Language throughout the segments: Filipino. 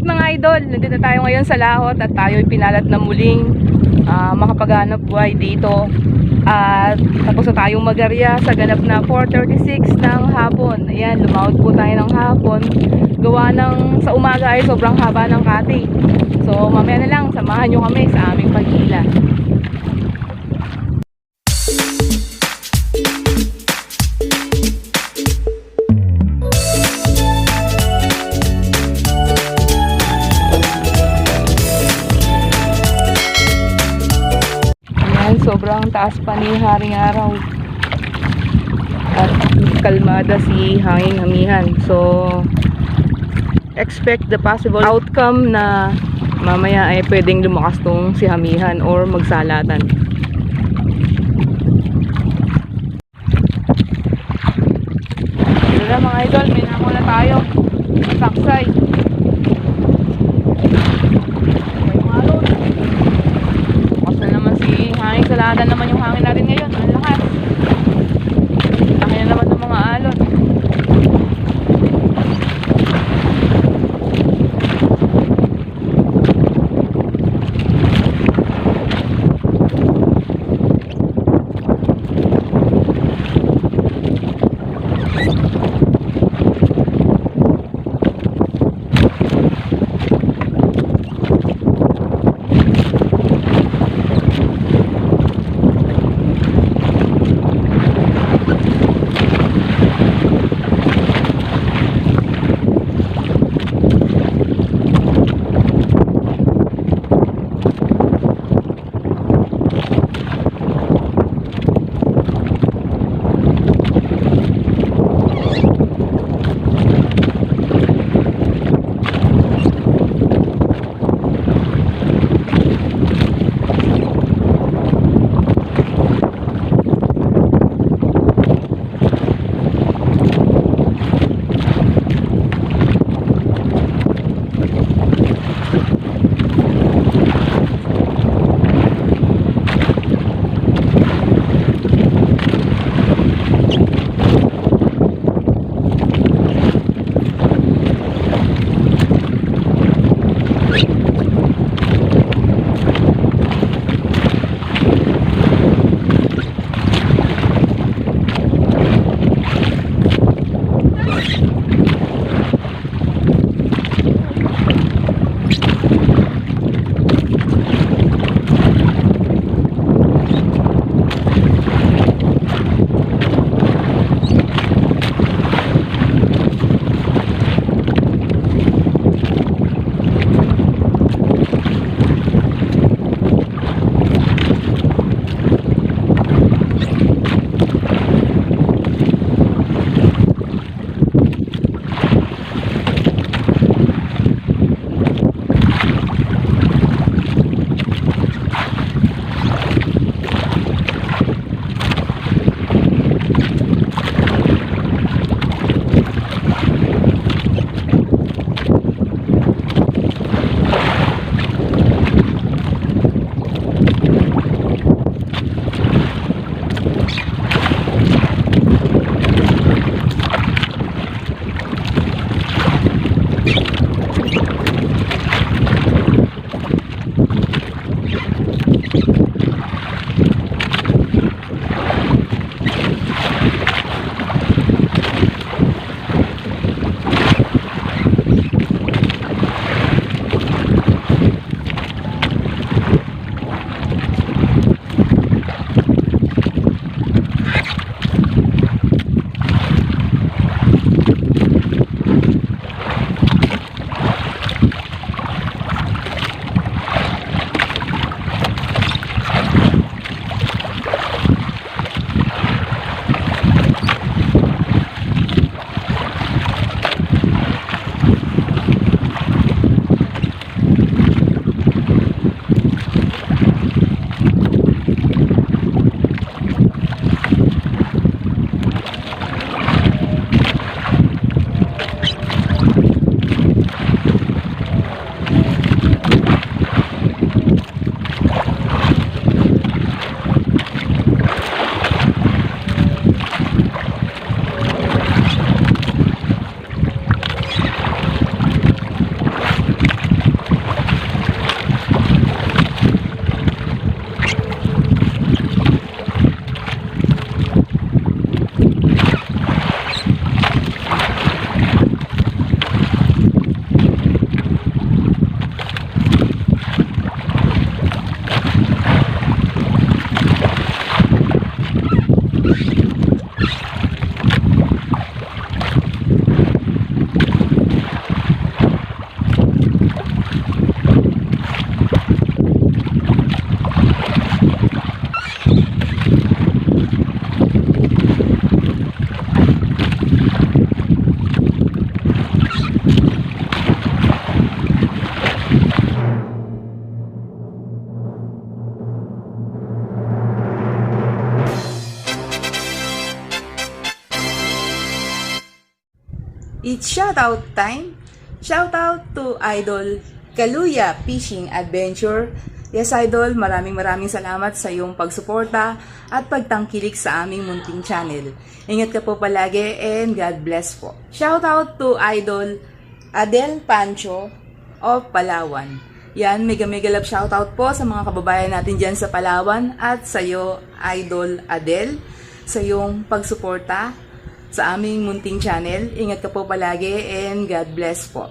Alright mga idol, nandito tayo ngayon sa Lahot at tayo pinalat na muling ah, makapaghanap buhay dito. At tapos na tayong magarya sa ganap na 4.36 ng hapon. Ayan, lumawag po tayo ng hapon. Gawa ng sa umaga ay sobrang haba ng kati. So mamaya na lang, samahan nyo kami sa aming paghila. Sobrang taas pa ni Haring Araw. At kalmada si Hanging Hamihan. So, expect the possible outcome na mamaya ay pwedeng lumakas tong si Hamihan or magsalatan. Ito mga idol, may namo na tayo. Saksay. May mga alon. Bukas na naman si Salatan naman yung hangin natin ngayon. It's shoutout time. Shoutout to Idol Kaluya Fishing Adventure. Yes, Idol, maraming maraming salamat sa iyong pagsuporta at pagtangkilik sa aming munting channel. Ingat ka po palagi and God bless po. Shoutout to Idol Adel Pancho of Palawan. Yan, mega mega love shoutout po sa mga kababayan natin dyan sa Palawan at sa iyo, Idol Adel, sa iyong pagsuporta sa aming munting channel. Ingat ka po palagi and God bless po.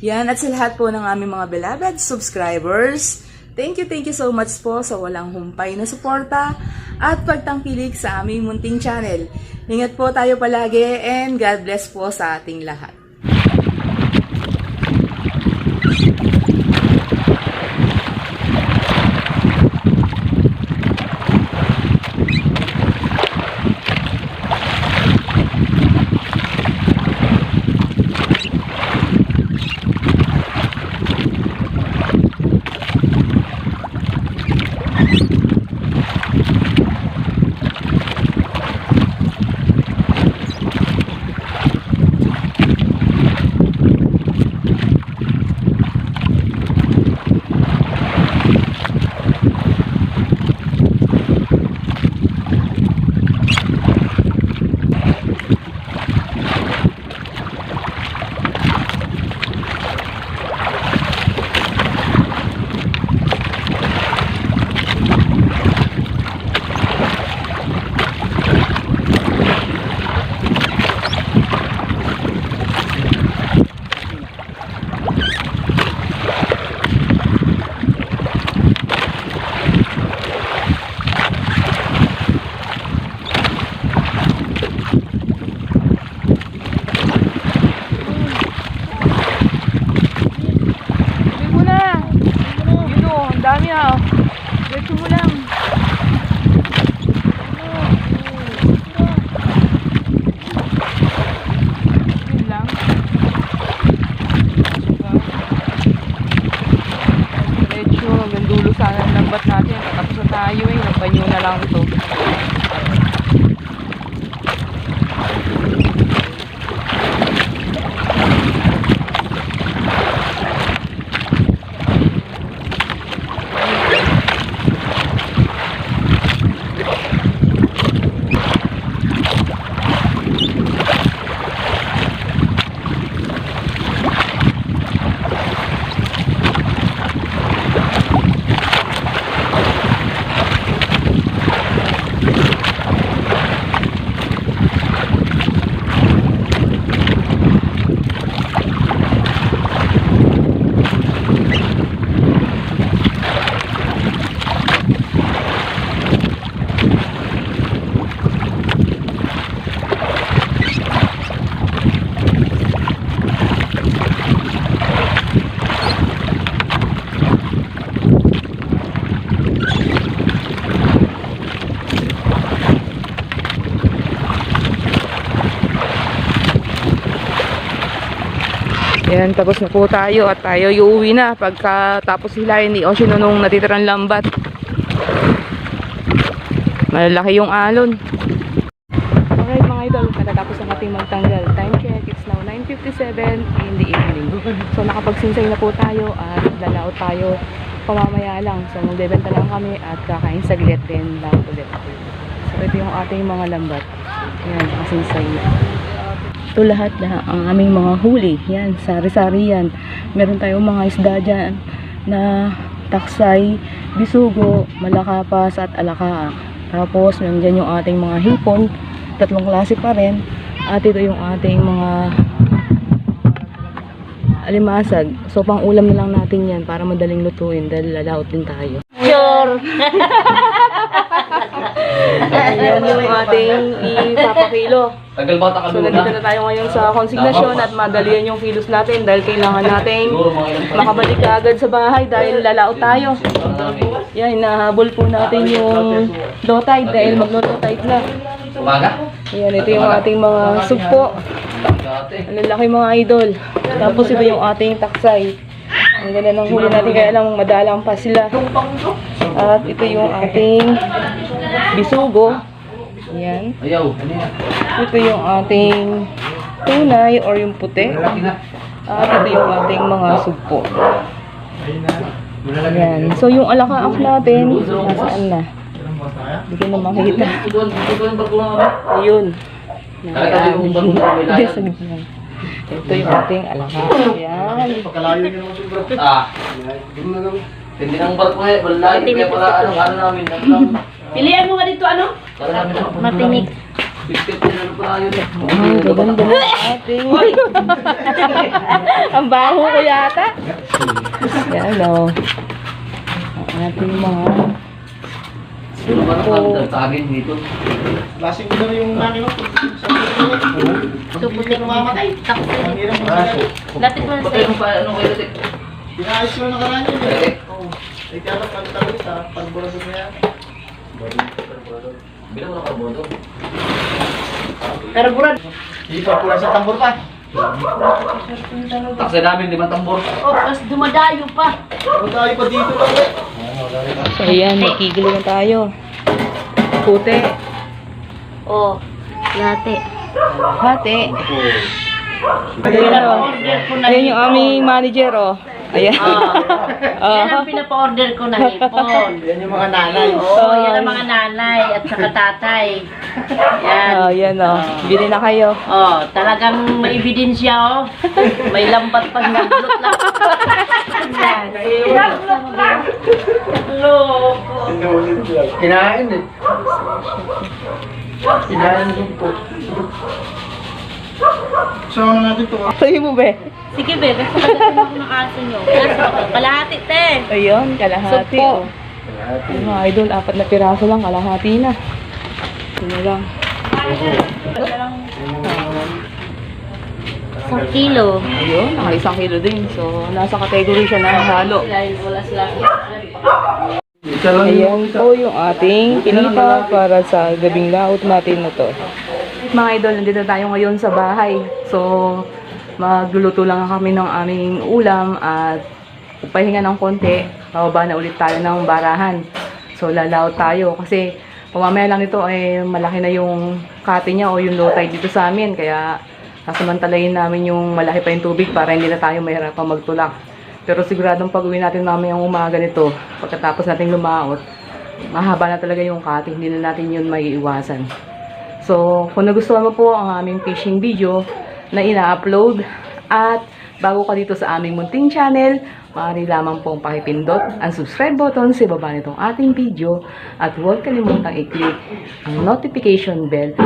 Yan, at sa lahat po ng aming mga beloved subscribers, thank you, thank you so much po sa walang humpay na suporta at pagtangkilik sa aming munting channel. Ingat po tayo palagi and God bless po sa ating lahat. Sabi mo na. Yun o, ang dami ah. Diretso mo lang. Yun lang. Diretso, hanggang dulo sana ang lambat natin. Tapos na tayo eh. Nagpanyo na lang ito. Yan, tapos na po tayo at tayo iuwi na pagkatapos hilahin ni Oshino nung natitirang lambat. Malalaki yung alon. Alright mga idol, natatapos ang ating magtanggal. Time check, it's now 9.57 in the evening. So nakapagsinsay na po tayo at lalaot tayo pamamaya lang. So magbebenta lang kami at kakain saglit din lang ulit. So ito yung ating mga lambat. Yan, nakasinsay na. Ito lahat na ang aming mga huli. Yan, sari-sari yan. Meron tayong mga isda dyan na taksay, bisugo, malakapas at alaka. Tapos, nandyan yung ating mga hipon. Tatlong klase pa rin. At ito yung ating mga alimasag. So, pang ulam na lang natin yan para madaling lutuin dahil lalaot din tayo. Sure. Yan yung ating ipapakilo. Tagal ba ta So, nandito na tayo ngayon sa konsignasyon at madalian yung kilos natin dahil kailangan nating makabalik ka agad sa bahay dahil lalaot tayo. Yan, nahabol po natin yung low tide dahil mag low tide na. Umaga? Yan, ito yung ating mga sugpo. Ang lalaki mga idol. Tapos ito yung ating taksay. Ang ganda ng huli natin kaya lang madalang pa sila. At ito yung ating bisugo. Yan. Ayaw. Ito yung ating tunay or yung puti. At ito yung ating mga sugpo. Ayan. So, yung alakaak natin, nasaan na? Hindi ko na makita. Ayun. Ayan. Sa gitna. Ito yung ating alakaak. Ayan. Ah. Hindi nang barko eh, wala kaya pala ano ano namin, ano lang. Pilihan mo nga dito ano? Matinik. Ano. Ang gaganda ng ating... Ang baho ko yata. Yan o. Ang ating mga... Ano ba ang tagin dito? Lasing mo daw yung namin mo. Puti ko mamatay. Takot. Ang hirap mo kasi. Lapit mo na sa'yo. ano kayo dik? Pinaayos ko na nakaraan yun. eh. Dik. Ay kaya lang pagtagal sa pagburasot na yan. Bilang mo ng karbono. Pero burad. Hindi pa pula sa tambor pa. Taksi namin limang tambor. Oh, mas dumadayo pa. Huwag tayo pa dito lang eh. So ayan, nakikilo na tayo. Puti. Oh, yate. Hati. Ayan yung aming manager o. Ayan. Yan ang pinapa-order ko na hipon. Yan yung mga nanay. Oo, yan ang mga nanay at saka tatay. Yan. Oh, yan o. Bili na kayo. Oh, talagang may ebidensya oh. May lambat pag naglot lang. Naglot lang. Loko. Kinain eh. Kinain din po. Sama na natin to ah. Sabi mo be? Sige, be. Basta kagatan ako ng aso nyo. Kalahati, te. Ayun, kalahati Sugpo. o. Ayun, mga idol, apat na piraso lang, kalahati na. Yun lang. Isang kilo. Ayun, naka isang kilo din. So, nasa category siya ng halo. Wala sila. Ayan po yung ating pinita para sa gabing laot natin na to. Mga idol, nandito tayo ngayon sa bahay. So, magluluto lang kami ng aming ulam at pahinga ng konti, bababa na ulit tayo ng barahan. So, lalaot tayo kasi pamamaya lang nito ay malaki na yung kate niya o yung low tide dito sa amin. Kaya, sasamantalayin namin yung malaki pa yung tubig para hindi na tayo mahirapan magtulak. Pero siguradong pag uwi natin mamaya yung umaga nito, pagkatapos nating lumaot, mahaba na talaga yung kate, hindi na natin yun may iwasan. So, kung nagustuhan mo po ang aming fishing video na ina-upload at bago ka dito sa aming munting channel, maaari lamang pong pakipindot ang subscribe button sa baba nitong ating video at huwag kalimutang i-click ang notification bell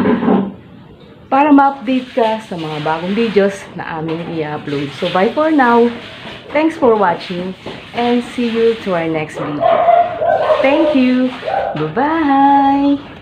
para ma-update ka sa mga bagong videos na aming i-upload. So, bye for now. Thanks for watching and see you to our next video. Thank you. Bye-bye.